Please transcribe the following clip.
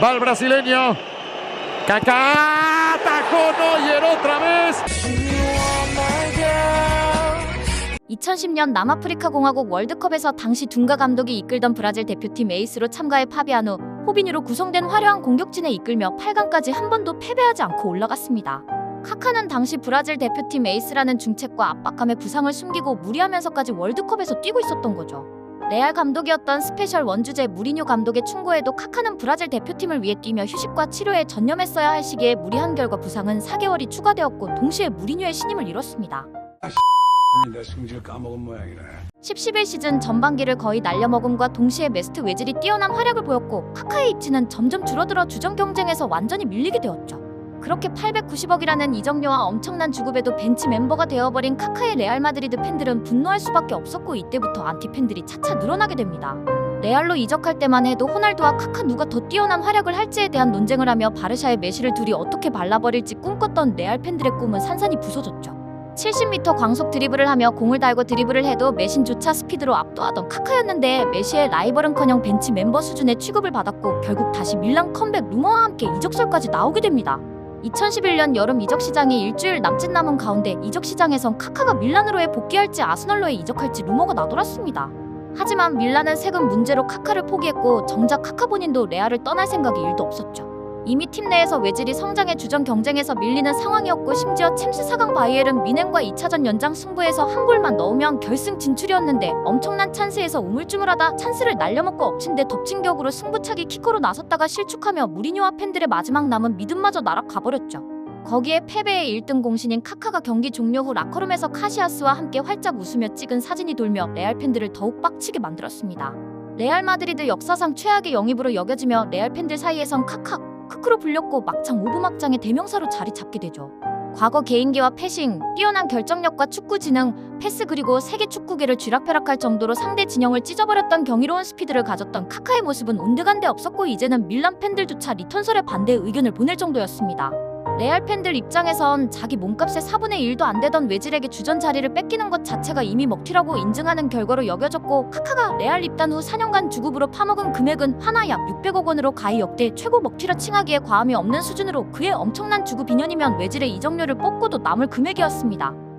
Va el brasileño. Kaká. Atajó Neuer otra vez. 2010년 남아프리카 공화국 월드컵에서 당시 둔가 감독이 이끌던 브라질 대표팀 에이스로 참가해 파비아노, 호비뉴로 구성된 화려한 공격진에 이끌며 8강까지 한 번도 패배하지 않고 올라갔습니다. 카카는 당시 브라질 대표팀 에이스라는 중책과 압박감에 부상을 숨기고 무리하면서까지 월드컵에서 뛰고 있었던 거죠. 레알 감독이었던 스페셜 원주제 무리뉴 감독의 충고에도 카카는 브라질 대표팀을 위해 뛰며 휴식과 치료에 전념했어야 할 시기에 무리한 결과 부상은 4개월이 추가되었고 동시에 무리뉴의 신임을 잃었습니다. 내 승질 까먹은 모양이네. 10-11 시즌 전반기를 거의 날려먹음과 동시에 메스트 외질이 뛰어난 활약을 보였고 카카의 입지는 점점 줄어들어 주전 경쟁에서 완전히 밀리게 되었죠. 그렇게 890억이라는 이적료와 엄청난 주급에도 벤치 멤버가 되어버린 카카의 레알 마드리드 팬들은 분노할 수밖에 없었고 이때부터 안티 팬들이 차차 늘어나게 됩니다. 레알로 이적할 때만 해도 호날두와 카카 누가 더 뛰어난 활약을 할지에 대한 논쟁을 하며 바르샤의 메시를 둘이 어떻게 발라버릴지 꿈꿨던 레알 팬들의 꿈은 산산이 부서졌죠. 70m 광속 드리블을 하며 공을 달고 드리블을 해도 메신조차 스피드로 압도하던 카카였는데 메시의 라이벌은커녕 벤치 멤버 수준의 취급을 받았고 결국 다시 밀란 컴백 루머와 함께 이적설까지 나오게 됩니다. 2011년 여름 이적 시장이 일주일 남짓 남은 가운데 이적 시장에선 카카가 밀란으로에 복귀할지 아스널로에 이적할지 루머가 나돌았습니다. 하지만 밀란은 세금 문제로 카카를 포기했고 정작 카카 본인도 레알을 떠날 생각이 일도 없었죠. 이미 팀 내에서 외질이 성장의 주전 경쟁에서 밀리는 상황이었고 심지어 챔스 4강 바이엘은 미넨과 2차전 연장 승부에서 한 골만 넣으면 결승 진출이었는데 엄청난 찬스에서 우물쭈물하다 찬스를 날려먹고 엎친 데 덮친 격으로 승부차기 키커로 나섰다가 실축하며 무리뉴와 팬들의 마지막 남은 믿음마저 날아가버렸죠. 거기에 패배의 1등 공신인 카카가 경기 종료 후 라커룸에서 카시아스와 함께 활짝 웃으며 찍은 사진이 돌며 레알 팬들을 더욱 빡치게 만들었습니다. 레알 마드리드 역사상 최악의 영입으로 여겨지며 레알 팬들 사이에선 카카 크크로 불렸고 막창 오브막장의 대명사로 자리 잡게 되죠. 과거 개인기와 패싱, 뛰어난 결정력과 축구 지능, 패스 그리고 세계 축구계를 쥐락펴락할 정도로 상대 진영을 찢어버렸던 경이로운 스피드를 가졌던 카카의 모습은 온데간데 없었고 이제는 밀란 팬들조차 리턴설에 반대 의견을 보낼 정도였습니다. 레알 팬들 입장에선 자기 몸값의 4분의 1도 안 되던 외질에게 주전 자리를 뺏기는 것 자체가 이미 먹튀라고 인증하는 결과로 여겨졌고 카카가 레알 입단 후 4년간 주급으로 파먹은 금액은 하나 약 600억 원으로 가히 역대 최고 먹튀라 칭하기에 과함이 없는 수준으로 그의 엄청난 주급 인연이면 외질의 이적료를 뽑고도 남을 금액이었습니다.